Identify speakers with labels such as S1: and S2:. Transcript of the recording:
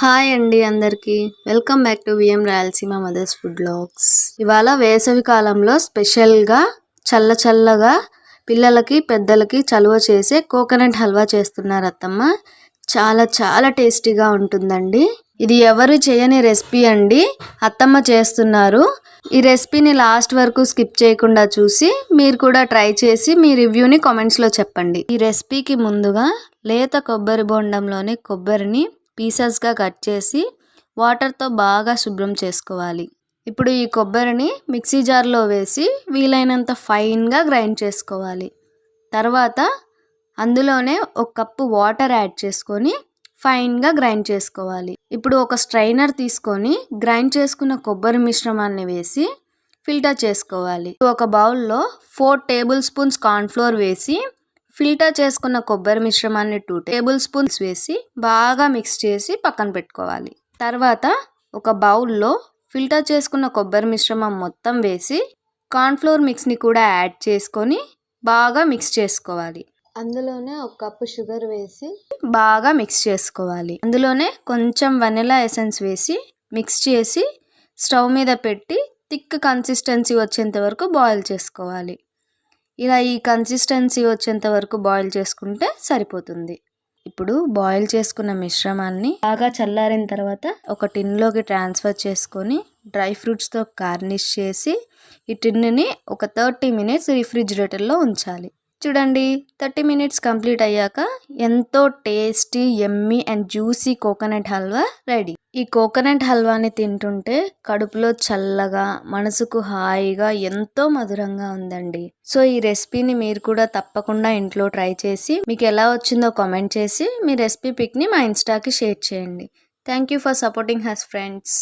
S1: Hi అండి అందరికీ. Welcome back to VM Rayalaseema mothers food blogs. ఇవాళ వేసవి కాలంలో స్పెషల్గా చల్ల చల్లగా పిల్లలకి పెద్దలకి చలువ చేసే కోకోనట్ హల్వా చేస్తున్నారు అత్తమ్మ. చాలా చాలా టేస్టీగా ఉంటుందండి. ఇది ఎవరు చేయని రెసిపీ అండి అత్తమ్మ చేస్తున్నారు. ఈ రెసిపీని లాస్ట్ వరకు స్కిప్ చేయకుండా చూసి మీరు కూడా ట్రై చేసి మీ రివ్యూని కామెంట్స్లో చెప్పండి. ఈ రెసిపీకి ముందుగా లేత కొబ్బరి బొండంలోని కొబ్బరిని పీసెస్గా కట్ చేసి వాటర్తో బాగా శుభ్రం చేసుకోవాలి. ఇప్పుడు ఈ కొబ్బరిని మిక్సీ జార్లో వేసి వీలైనంత ఫైన్గా గ్రైండ్ చేసుకోవాలి. తర్వాత అందులోనే ఒక కప్పు వాటర్ యాడ్ చేసుకొని ఫైన్గా గ్రైండ్ చేసుకోవాలి. ఇప్పుడు ఒక స్ట్రైనర్ తీసుకొని గ్రైండ్ చేసుకున్న కొబ్బరి మిశ్రమాన్ని వేసి ఫిల్టర్ చేసుకోవాలి. ఒక బౌల్లో ఫోర్ టేబుల్ స్పూన్స్ కార్న్ఫ్లోర్ వేసి ఫిల్టర్ చేసుకున్న కొబ్బరి మిశ్రమాన్ని టూ టేబుల్ స్పూన్స్ వేసి బాగా మిక్స్ చేసి పక్కన పెట్టుకోవాలి. తర్వాత ఒక బౌల్లో ఫిల్టర్ చేసుకున్న కొబ్బరి మిశ్రమం మొత్తం వేసి కార్న్ఫ్లోర్ మిక్స్ని కూడా యాడ్ చేసుకొని బాగా మిక్స్ చేసుకోవాలి. అందులోనే ఒక కప్పు షుగర్ వేసి బాగా మిక్స్ చేసుకోవాలి. అందులోనే కొంచెం వెనిలా ఎసెన్స్ వేసి మిక్స్ చేసి స్టవ్ మీద పెట్టి థిక్ కన్సిస్టెన్సీ వచ్చేంత వరకు బాయిల్ చేసుకోవాలి. ఇలా ఈ కన్సిస్టెన్సీ వచ్చేంత వరకు బాయిల్ చేసుకుంటే సరిపోతుంది. ఇప్పుడు బాయిల్ చేసుకున్న మిశ్రమాన్ని బాగా చల్లారిన తర్వాత ఒక టిన్లోకి ట్రాన్స్ఫర్ చేసుకొని డ్రై ఫ్రూట్స్తో గార్నిష్ చేసి ఈ టిన్ని ఒక థర్టీ మినిట్స్ రిఫ్రిజిరేటర్లో ఉంచాలి. చూడండి థర్టీ మినిట్స్ కంప్లీట్ అయ్యాక ఎంతో tasty yummy and juicy coconut halwa ready. ఈ కోకోనట్ హల్వాని తింటుంటే కడుపులో చల్లగా మనసుకు హాయిగా ఎంతో మధురంగా ఉందండి. సో ఈ రెసిపీని మీరు కూడా తప్పకుండా ఇంట్లో ట్రై చేసి మీకు ఎలా వచ్చిందో కామెంట్ చేసి మీ రెసిపీ పిక్ని మా ఇన్స్టాకి షేర్ చేయండి. Thank you for supporting us friends.